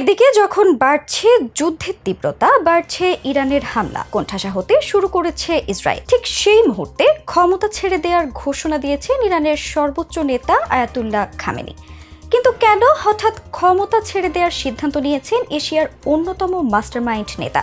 একদিকে যখন বাড়ছে যুদ্ধের তীব্রতা, বাড়ছে ইরানের হামলা কোণঠাসা হতে শুরু করেছে ইসরায়েল। ঠিক সেই মুহূর্তে ক্ষমতা ছেড়ে দেওয়ার ঘোষণা দিয়েছেন ইরানের সর্বোচ্চ নেতা আয়াতুল্লাহ খামেনি। কিন্তু কেন হঠাৎ ক্ষমতা ছেড়ে দেওয়ার সিদ্ধান্ত নিয়েছেন এশিয়ার অন্যতম মাস্টারমাইন্ড নেতা?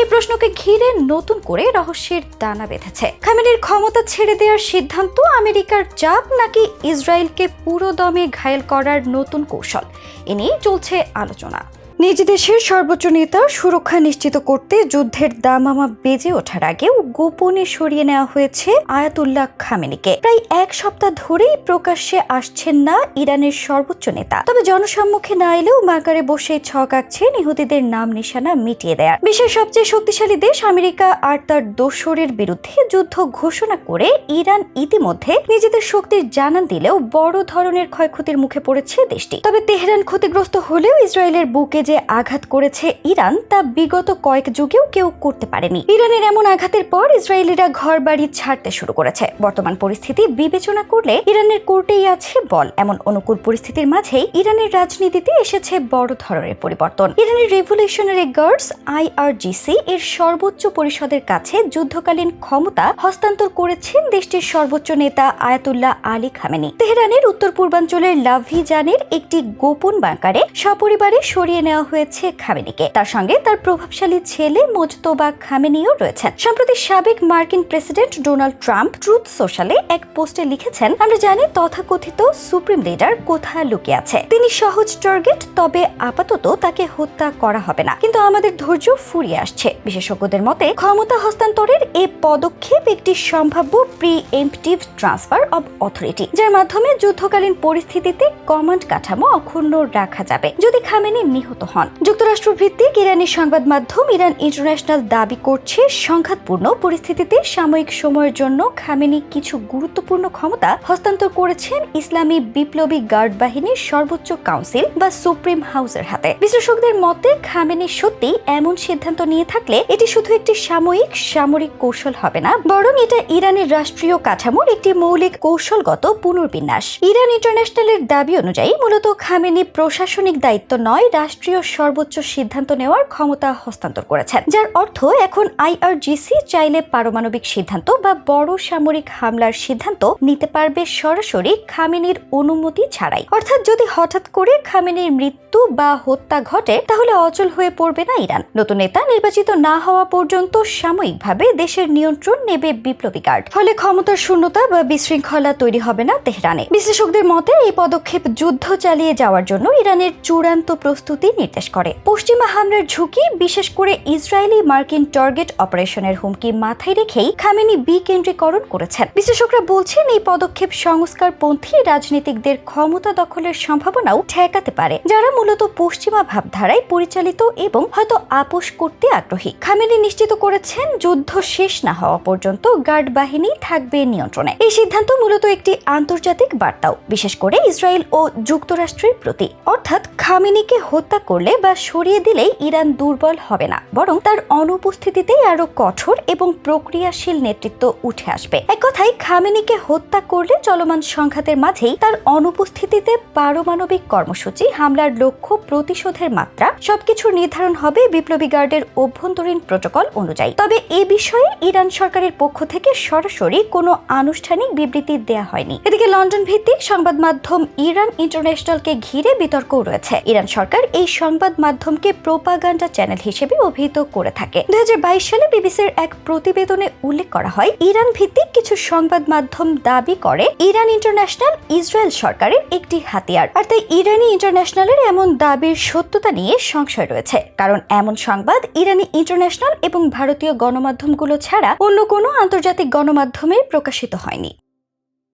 এই প্রশ্নকে ঘিরে নতুন করে রহস্যের দানা বেঁধেছে। খামেনির ক্ষমতা ছেড়ে দেওয়ার সিদ্ধান্ত আমেরিকার চাপ নাকি ইসরায়েলকে পুরো দমে ঘায়েল করার নতুন কৌশল? এ নিয়ে চলছে আলোচনা। নিজ দেশের সর্বোচ্চ নেতা সুরক্ষা নিশ্চিত করতে যুদ্ধের দামামা বেজে ওঠার আগেও গোপনে সরিয়ে নেওয়া হয়েছে আয়াতুল্লাহ খামেনিকে। প্রায় এক সপ্তাহ ধরেই প্রকাশ্যে আসছেন না ইরানের সর্বোচ্চ নেতা। তবে জনসম্মুখে না এলেও মাকারে বসে ছক আঁকছে ইহুদিদের নাম নিশানা মিটিয়ে দেয়ার বিশ্বের সবচেয়ে শক্তিশালী দেশ আমেরিকা আর তার দোসরের বিরুদ্ধে যুদ্ধ ঘোষণা করে ইরান ইতিমধ্যে নিজেদের শক্তির জানান দিলেও বড় ধরনের ক্ষয়ক্ষতির মুখে পড়েছে দেশটি। তবে তেহরান ক্ষতিগ্রস্ত হলেও ইসরায়েলের বুকে যে আঘাত করেছে ইরান তা বিগত কয়েক যুগেও কেউ করতে পারেনি। ইরানের এমন আঘাতের পর ইসরায়েলিরা ঘর বাড়ি ছাড়তে শুরু করেছে। বর্তমান পরিস্থিতি বিবেচনা করলে ইরানের কোর্টেই আছে বল। এমন অনুকূল পরিস্থিতির মাঝেই ইরানের রাজনীতিতে এসেছে বড় ধরনের পরিবর্তন। ইরানের রেভলিউশনারি গার্ডস, আইআরজিসি, এর সর্বোচ্চ পরিষদের কাছে যুদ্ধকালীন ক্ষমতা হস্তান্তর করেছেন দেশটির সর্বোচ্চ নেতা আয়াতুল্লাহ আলী খামেনি। তেহরানের উত্তর পূর্বাঞ্চলের লাভিজানের একটি গোপন বাংকারে সপরিবারে সরিয়ে নেওয়া হয়েছে খামেনিকে। তার সঙ্গে তার প্রভাবশালী ছেলে মোজতোবা খামেনিও রয়েছেন। সম্প্রতি সাবেক মার্কিন প্রেসিডেন্ট ডোনাল্ড ট্রাম্প ট্রুথ সোশ্যালে এক পোস্টে লিখেছেন, আমরা জানি তথাকথিত সুপ্রিম লিডার কোথায় লুকিয়ে আছে। তিনি সহজ টার্গেট, তবে আপাতত তাকে হত্যা করা হবে না। কিন্তু আমাদের ধৈর্য ফুরিয়ে আসছে। বিশেষজ্ঞদের মতে, ক্ষমতা হস্তান্তরের এ পদক্ষেপ একটি সম্ভাব্য preemptive transfer of authority, যার মাধ্যমে যুদ্ধকালীন পরিস্থিতিতে কমান্ড কাঠামো অক্ষুণ্ণ রাখা যাবে। যদি খামেনি নিহত হন। যুক্তরাষ্ট্র ভিত্তিক ইরানি সংবাদ মাধ্যম ইরান ইন্টারন্যাশনাল দাবি করছে, সংঘাতপূর্ণ পরিস্থিতিতে সাময়িক সময়ের জন্য খামেনি কিছু গুরুত্বপূর্ণ ক্ষমতা হস্তান্তর করেছেন ইসলামী বিপ্লবী গার্ড বাহিনীর সর্বোচ্চ কাউন্সিল বা সুপ্রিম হাউসের হাতে। বিশ্লেষকদের মতে, খামেনি সত্যি এমন সিদ্ধান্ত নিয়ে থাকলে এটি শুধু একটি সাময়িক সামরিক কৌশল হবে না, বরং এটা ইরানের রাষ্ট্রীয় কাঠামোর একটি মৌলিক কৌশলগত পুনর্বিন্যাস। ইরান ইন্টারন্যাশনালের দাবি অনুযায়ী, মূলত খামেনি প্রশাসনিক দায়িত্ব নয়, রাষ্ট্রীয় সর্বোচ্চ সিদ্ধান্ত নেওয়ার ক্ষমতা হস্তান্তর করেছেন, যার অর্থ এখন আইআরজিসি চাইলে পারমাণবিক সিদ্ধান্ত বা বড় সামরিক হামলার সিদ্ধান্ত নিতে পারবে সরাসরি খামেনির অনুমতি ছাড়াই। অর্থাৎ যদি হঠাৎ করে খামেনির মৃত্যু বা হত্যা ঘটে, তাহলে অচল হয়ে পড়বে না ইরান। নতুন নেতা নির্বাচিত না হওয়া পর্যন্ত সাময়িকভাবে দেশের নিয়ন্ত্রণ নেবে বিপ্লবী গার্ড। ফলে ক্ষমতার শূন্যতা বা বিশৃঙ্খলা তৈরি হবে না তেহরানে। বিশ্লেষকদের মতে, এই পদক্ষেপ যুদ্ধ চালিয়ে যাওয়ার জন্য ইরানের চূড়ান্ত প্রস্তুতি নির্দেশ করে। পশ্চিমা হামলার ঝুঁকি, বিশেষ করে ইসরায়েলি মার্কিন টার্গেট অপারেশনের হুমকি মাথায় রেখেই খামেনি বিকেন্দ্রীকরণ করেছেন। বিশ্লেষকরা বলছেন, এই পদক্ষেপ সংস্কারপন্থী রাজনীতিকদের ক্ষমতা দখলের সম্ভাবনাও ঠেকাতে পারে, যারা মূলত পশ্চিমা ভাবধারায় পরিচালিত এবং হয়তো আপোষ করতে আগ্রহী। খামেনি নিশ্চিত করেছেন, যুদ্ধ শেষ না হওয়া পর্যন্ত গার্ড বাহিনী থাকবে নিয়ন্ত্রণে। এই সিদ্ধান্ত মূলত একটি আন্তর্জাতিক বার্তাও, বিশেষ করে ইসরায়েল ও যুক্তরাষ্ট্রের প্রতি। অর্থাৎ খামেনিকে হত্যা করলে বা সরিয়ে দিলেই ইরান দুর্বল হবে না, বরং তার অনুপস্থিতিতেই আরও কঠোর এবং প্রক্রিয়াশীল নেতৃত্ব উঠে আসবে। এক কথায়, খামেনিকে হত্যা করলে চলমান সংঘাতের মাঝেই তার অনুপস্থিতিতে পারমাণবিক কর্মসূচি, হামলার লক্ষ্য, প্রতিশোধের মাত্রা, সবকিছু নির্ধারণ হবে বিপ্লবী গার্ডের অভ্যন্তরীণ প্রোটোকল অনুযায়ী। তবে এ বিষয়ে ইরান সরকারের পক্ষ থেকে সরাসরি কোনো আনুষ্ঠানিক বিবৃতি দেয়া হয়নি। এদিকে লন্ডন ভিত্তিক সংবাদ মাধ্যম ইরান ইন্টারন্যাশনালকে ঘিরে বিতর্কও রয়েছে। ইরান সরকার এই সংবাদ মাধ্যমকে প্রোপাগান্ডা চ্যানেল হিসেবে অভিহিত করে থাকে। দুই হাজার বাইশ সালে বিবিসির এক প্রতিবেদনে উল্লেখ করা হয়, ইরান ভিত্তিক কিছু সংবাদ মাধ্যম দাবি করে, ইরান ইন্টারন্যাশনাল ইসরায়েল সরকারের একটি হাতিয়ার। আর তাই ইরানি ইন্টারন্যাশনালের এমন দাবির সত্যতা নিয়ে সংশয় রয়েছে। কারণ এমন সংবাদ ইরানি ইন্টারন্যাশনাল এবং ভারতীয় গণমাধ্যমগুলো ছাড়া অন্য কোনো আন্তর্জাতিক গণমাধ্যমে প্রকাশিত হয়নি।